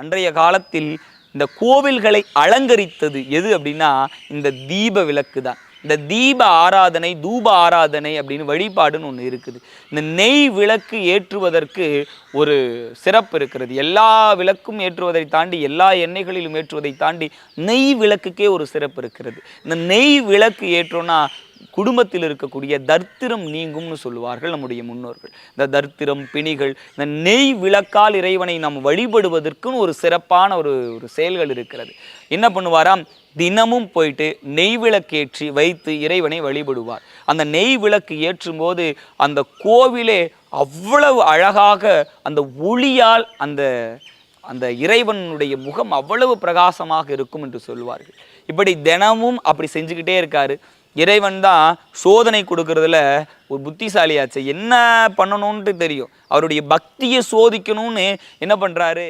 அன்றைய காலத்தில் இந்த கோவில்களை அலங்கரித்தது எது அப்படின்னா இந்த தீப விளக்கு தான். இந்த தீப ஆராதனை தூப ஆராதனை அப்படின்னு வழிபாடுன்னு ஒன்று இருக்குது. இந்த நெய் விளக்கு ஏற்றுவதற்கு ஒரு சிறப்பு இருக்கிறது. எல்லா விளக்கும் ஏற்றுவதை தாண்டி எல்லா எண்ணெய்களிலும் ஏற்றுவதை தாண்டி நெய் விளக்குக்கே ஒரு சிறப்பு இருக்கிறது. இந்த நெய் விளக்கு ஏற்றோன்னா குடும்பத்தில் இருக்கக்கூடிய தர்த்திரம் நீங்கும்னு சொல்லுவார்கள் நம்முடைய முன்னோர்கள். இந்த தர்த்திரம் பிணிகள் இந்த நெய் விளக்கால் இறைவனை நாம் வழிபடுவதற்குன்னு ஒரு சிறப்பான ஒரு ஒரு செயல்கள் இருக்கிறது. என்ன பண்ணுவாராம்? தினமும் போயிட்டு நெய் விளக்கேற்றி வைத்து இறைவனை வழிபடுவார். அந்த நெய் விளக்கு ஏற்றும் போது அந்த கோவிலே அவ்வளவு அழகாக அந்த ஒளியால் அந்த அந்த இறைவனுடைய முகம் அவ்வளவு பிரகாசமாக இருக்கும் என்று சொல்லுவார்கள் இப்படி தினமும் அப்படி செஞ்சுக்கிட்டே இருக்காரு. இறைவன் தான் சோதனை கொடுக்கறதுல ஒரு புத்திசாலியாச்சு. என்ன பண்ணணும்ன்ட்டு தெரியும். அவருடைய பக்தியை சோதிக்கணும்னு என்ன பண்ணுறாரு